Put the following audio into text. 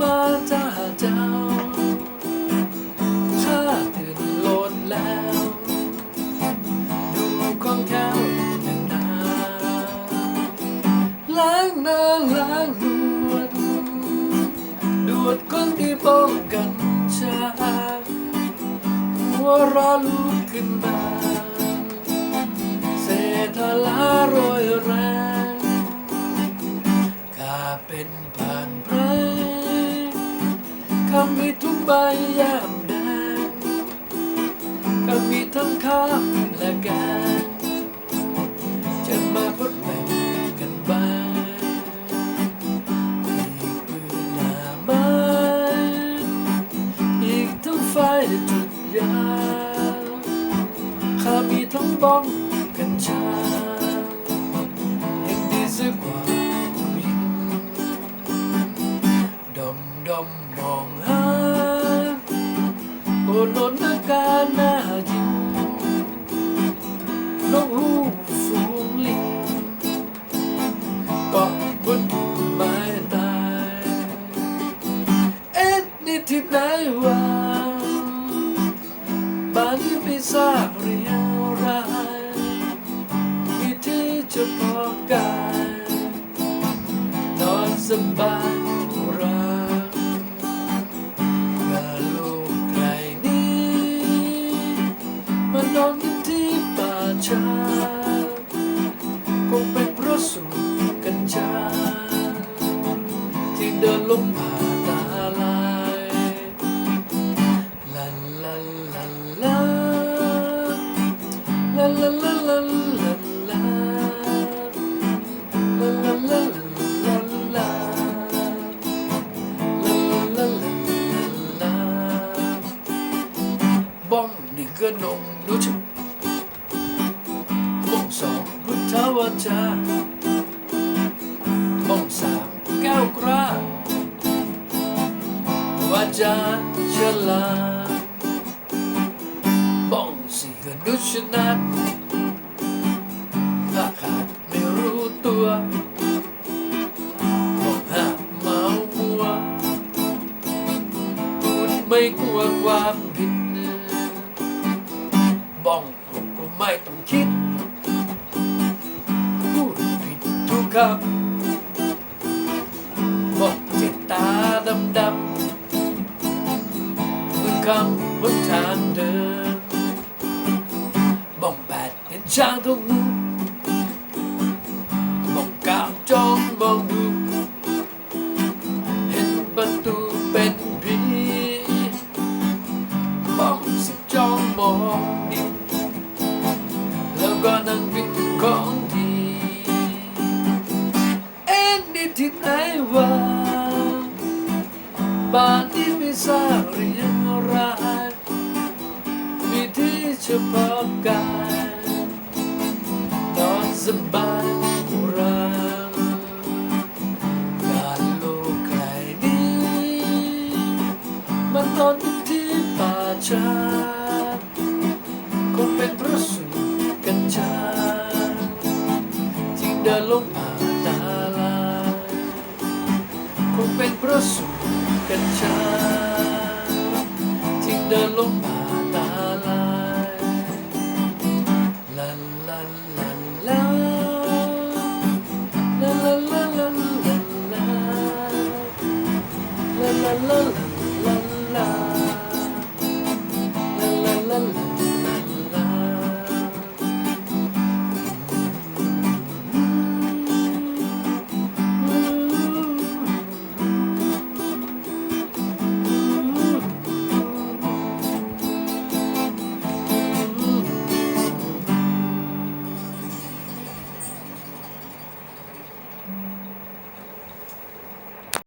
มาจ้าเจ้า ข้าตื่นโลดแล้ว ดูของแก้วอย่างนาล้างหน้าล้างนวดดวดคนที่ป้องกันชาหัวรอลุกขึ้นมาเศรษฐลาโรยแรงข้าเป็นผ่านพร ข้ามีทุกใบยามแดงข้ามีทั้งข้าวและแกงจะมาคดแบ่งกันบ้างอีกปืนหนาไม้อีกทั้งไฟจุดยาวข้ามีทั้งบ้องกัญชายังดีสักกว่า นี่ที่ไหนวะบ้านนี้ไม่ทราบเรียงรายมีที่จะพอกายนอนสบายรักกาโลกไกลนี้มานอนกันที่ป่าช้าคงเป็นเพราะสูบกัญชาที่เดินลงผ่า บ้องหนึ่งก็นงรู้จักบ้องสองพุทธวจาบ้องสามแก้วกล้าวาจาฉลาดบ้องสี่ก็ดุชนัดถ้าขาดไม่รู้ตัวบอกห้ามเมามัวพูดไม่กลัวความผิด bong của mai tủ chít Cùi thịt thu khắp Một thịt ta đâm đâm Người khăm bất than đơn Bỏng bạt đến trang thông ngu Bỏng cao trong bóng đu Hết bất tu bên bi, Bỏng xịt trong bóng ที่ไหนวะบ้านที่ไม่ทราบเรียงรายมีที่เฉพาะกายนอนสบายอุราการโลกไกลนี้มันนอนที่ป่าชาคงเป็นเพราะสูบกัญชาจึงเดินลงป่าตา คงเป็นเพราะสูบกัญชาที่เดินลงมาตาลายลันลันลันลาลันลันลันลันลันลันลันลัน